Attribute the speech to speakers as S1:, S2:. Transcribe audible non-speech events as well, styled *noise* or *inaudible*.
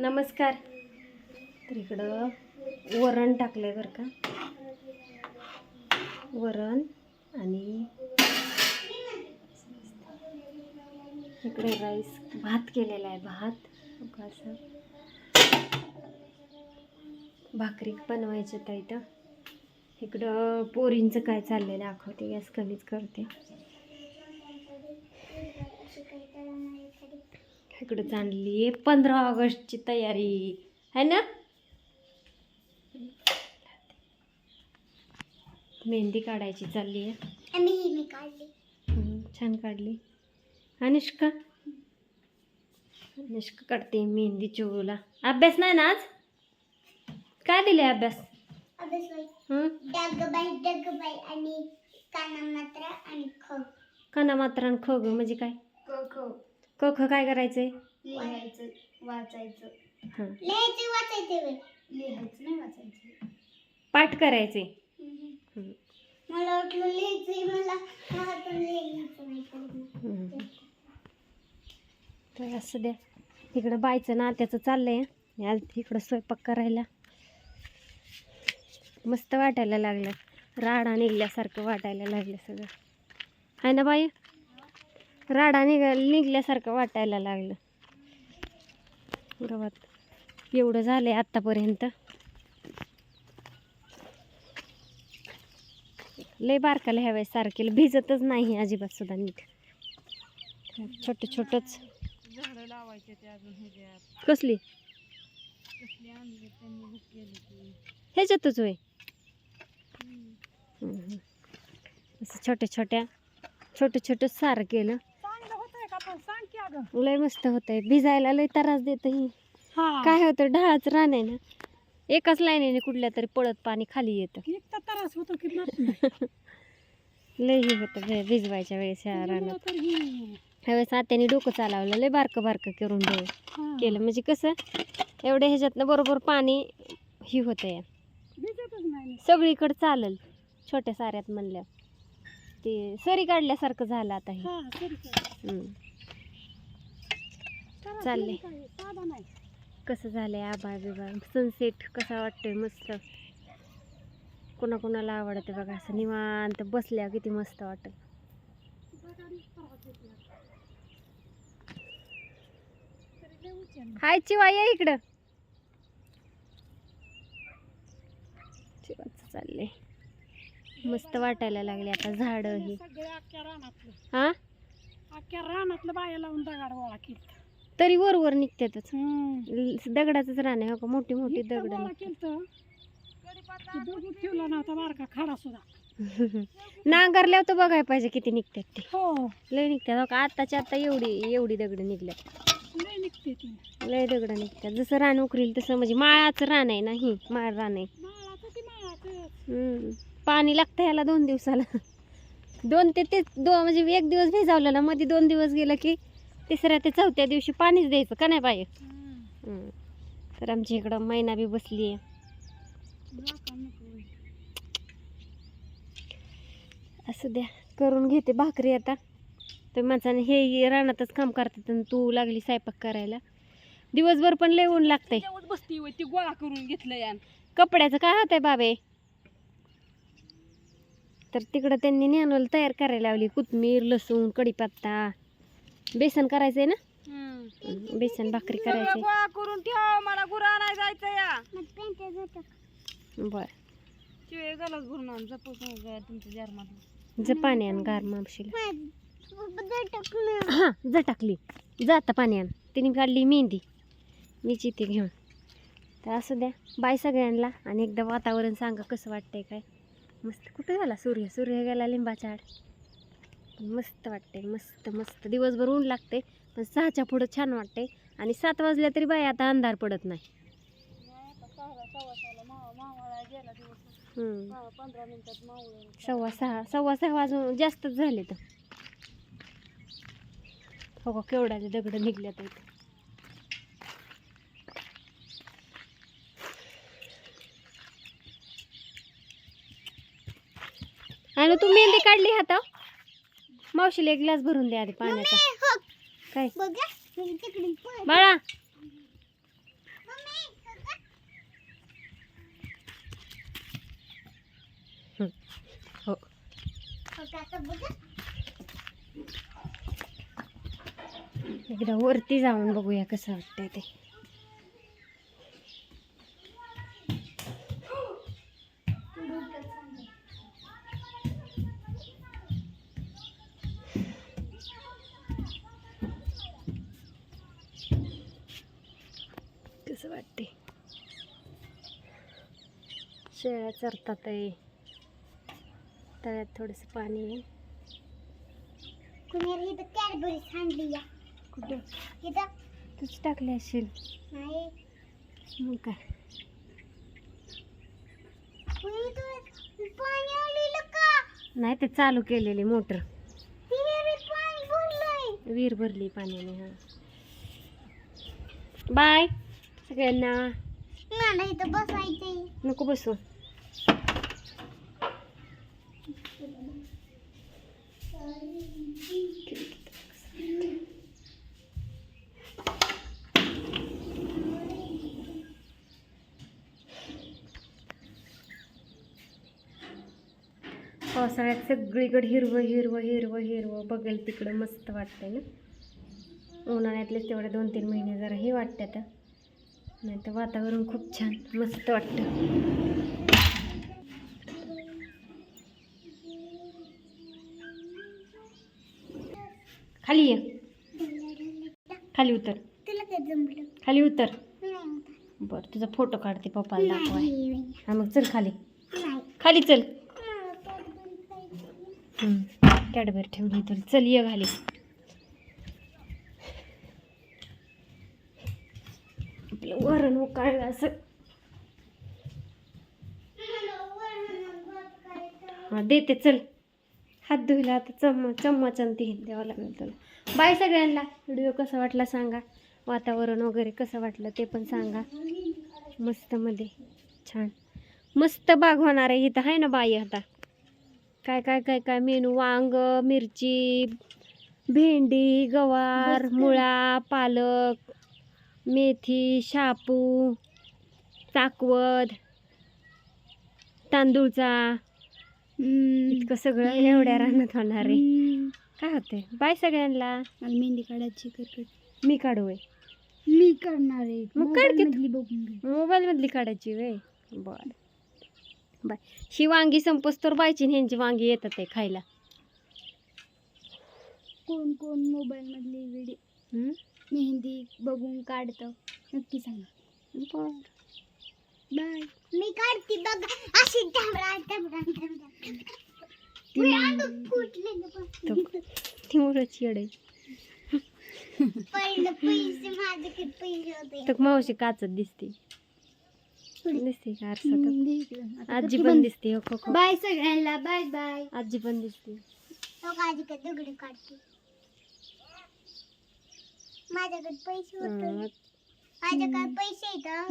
S1: नमस्कार. तर इकडं वरण टाकलं आहे बरं का? वरण आणि इकडे राईस भात केलेला आहे भात. असं. भाकरी बनवायचं तर इथं. इकडं पोरींचं काय चाललेलं दाखवते गॅस कमीच करते. इकडं चालली आहे. पंधरा ऑगस्टची तयारी. है ना? मेहंदी काढायची चालली आहे.
S2: ही मी काढली.
S1: छान काढली. अनुष्का? अनुष्का काढते मेहंदी चिवूला अभ्यास नाही ना आज? काय दिले अभ्यास?
S2: काना मात्रा आणि ख.
S1: काना मात्र आणि ख ग म्हणजे काय?
S2: क ख
S1: काय करायचंय?
S2: लिहायचं वाचायचं.
S1: हां.
S2: लिहायचं वाचायचं वेळ लिहायचं नाही वाचायचं.
S1: पाठ करायचे हं.
S2: मला वाटलं लिहायचंय मला हाताने लिहायचं नाही कळलं.
S1: हम्म. तर असं द्या. इकडं बायचं नात्याचं चाललंय. याल इकडं स्वयंपाक करायला. मस्त वाटायला लागलं. राडा निघल्यासारखं वाटायला लागलं सगळं. आहे ना बाई? राडा निघा निघल्यासारखं वाटायला लागलं. गवत एवढं झालंय आत्तापर्यंत लय बारकाला ह्या वेळेस सारखेला भिजतच नाही अजिबात सुद्धा नीट. छोटं छोटंच. कसली? ह्याच्यातच होय. असं छोट्या छोट्या छोटं छोटं सारं केलं
S3: चांगलं होतंय का पण सांग की अगं
S1: लय मस्त होतंय. भिजायला लय त्रास देत ही. काय होतं ढाळाचं रान आहे ना एकाच लाईनीने कुठल्या तरी पळत पाणी खाली येतं.
S3: त्रास होतो की *laughs*
S1: लय हे होतं भिजवायच्या वेळेस ह्या रानात. ह्यावेळेस आत्याने डोकं चालवलं लय बारकं बारकं करून ठेव. केलं. म्हणजे कसं एवढ्या ह्याच्यातनं बरोबर पाणी ही होतं सगळीकडे चालल छोट्या साऱ्यात म्हणल्या ते सरी काढल्यासारखं झालं आता हे.
S3: नाही.
S1: कसं झालंय आबाळ बिबाळ सनसेट कसा वाटतोय मस्त? कोणाकोणाला आवडते बघा असं निवांत बसल्या किती मस्त
S3: उचल.
S1: हाय चिवा ये इकडं. चिवाचं चाललंय. मस्त वाटायला लागले आता झाडं ही. हा?
S3: अख्ख्या रानातलं बाया लावून दगाड गोळा केलं
S1: तरी वर वर निघतातच दगडाचंच रान आहे हो का? मोठी मोठी दगड
S3: गोळा केलं दगड ठेवला नव्हता बारका खाडा सुद्धा. *laughs*
S1: नांगरल्यावर तर बघायला पाहिजे किती निघतात ते.
S3: हो.
S1: लय निघतात हो का? आत्ताच्या आता एवढी एवढी दगड निघल्यात.
S3: लय निघते ती.
S1: लय दगड निघतात. जसं रान उकरील तसं म्हणजे माळाचं रान आहे ना ही? माळ रान आहे.
S3: माळाचं ती माळाचं
S1: हम्म. पाणी लागतं ह्याला दोन दिवसाला. दोन ते ते दोन म्हणजे एक दिवस भिजावलं ना मध्ये दोन दिवस गेलं की तिसऱ्या ते चौथ्या दिवशी पाणीच द्यायचं का नाही हम्म. तर आमच्या इकडं मैना बी बसली आहे. असं द्या करून घेते भाकरी आता. तर माझ्याने हे रानातच काम करतात आणि तू लागली स्वयंपाक करायला. दिवसभर पण लय ऊन लागतंय.
S3: त्याच्यावर बसती होय ती गोळा करून घेतलं
S1: कपड्याचं काय होतंय बाबे? तर तिकडं त्यांनी ज्ञानोला तयार करायला लावली कोथमीर लसूण कढीपत्ता. बेसन करायचंय ना? बेसन भाकरी करायची
S3: गोळा करून ठेव मला गुरा नाही जायचं या.
S1: बर.
S3: शिळे गलास भरून आण जपूस तुमच्या जर्मात
S1: ज पाणी आण गार हां जा टाकली. जा आता पाणी आण. तिने काढली मेहंदी. मीच इथे घेऊन. तर असं द्या. बाय सगळ्यांना आणि एकदा वातावरण सांगा कसं वाटतंय काय. मस्त. कुठं गेला सूर्य? सूर्य गेला लिंबाच्या आड. मस्त वाटते मस्त मस्त. दिवसभर ऊन लागते पण सहाच्या पुढं छान वाटते आणि सात वाजल्या तरी बाय आता अंधार पडत नाही. सव्वा सहा सव्वा सहा वाजून जास्तच झाले तर. हो का केवढ्याले दगड निघल्यात इथं आणि तू मेहंदी काढली हाता मावशीला एक ग्लास भरून द्या पाण्याचा. काय? बाळा. हो. एकदा वरती जाऊन बघूया कसं वाटतंय ते. शेळ्या चरतात आहे. तळ्यात थोडंसं पाणी आहे.
S2: कुणी इथं कॅडबरी सांडली या.
S1: कुठं?
S2: इथं?
S1: तूच टाकले असेल
S2: नाही.
S1: मग काय?
S2: कुणी इथं पाणी आलेलं का?
S1: नाही ते चालू केलेली मोटर.
S2: विहिरीत पाणी भरलंय.
S1: विहीर भरली पाण्याने हा. बाय. सगळ्यांना.
S2: मला इथं बसायचंय.
S1: नको बसू. पावसाळ्यात सगळीकडे हिरवं हिरवं हिरवं हिरवं बघेल तिकडं मस्त वाटतंय ना? उन्हाळ्यातलेच तेवढे दोन तीन महिने जरा हे वाटतं नाही तर वातावरण खूप छान मस्त वाटतं. खाली ये. खाली उतर. खाली उतर. बर तुझा फोटो काढते पप्पाला दाखवाय. हा मग चल खाली. खाली चल.
S2: कॅडबरी
S1: ठेवली तर चल ये खाली. आपलं वरण उकाळलं असं. हा देते चल. हात धुयला आता चम चम्मच आणि ती द्यावं लागेल तुला. बाय सगळ्यांना व्हिडिओ कसा वाटला सांगा. वातावरण वगैरे कसं वाटलं ते पण सांगा. मस्त मध्ये. छान. मस्त बाग होणार आहे इथं आहे ना बाई आता. काय काय काय काय मेनू? वांग मिरची भेंडी गवार. मुळा पालक मेथी शापू चाकवद तांदूळचा. इतकं सगळं एवढ्या रानात होणार आहे. काय होते बाय सगळ्यांना.
S3: मला मेहंदी काढायची करकट.
S1: मी काढू आहे
S3: मी करणार आहे.
S1: मग काढ की तू.
S3: मोबाईलमधली बघून घे.
S1: मोबाईल मधली काढायची वे बर. बाय. ही वांगी संपस तर बायची आणि ह्यांची वांगी येतात आहे खायला.
S3: कोण कोण मोबाईल मधली व्हिडिओ
S1: हम्म?
S3: मेहंदी बघून काढतं. नक्की सांगा.
S1: बर.
S3: बाय
S2: मी काढते बघ. अशी
S3: ती
S1: मुळच येड
S2: पहिलं पैसे माझ्याकडे पैसे होते?
S1: तर मावशी काचत दिसते. दिसते का आरसा आजी पण. दिसते हो.
S3: बाय सगळ्यांना बाय बाय.
S1: आजी पण दिसते.
S2: तो काजी का दगड काढते. माझ्याकडे पैसे होते. माझ्याकडे पैसे आहेत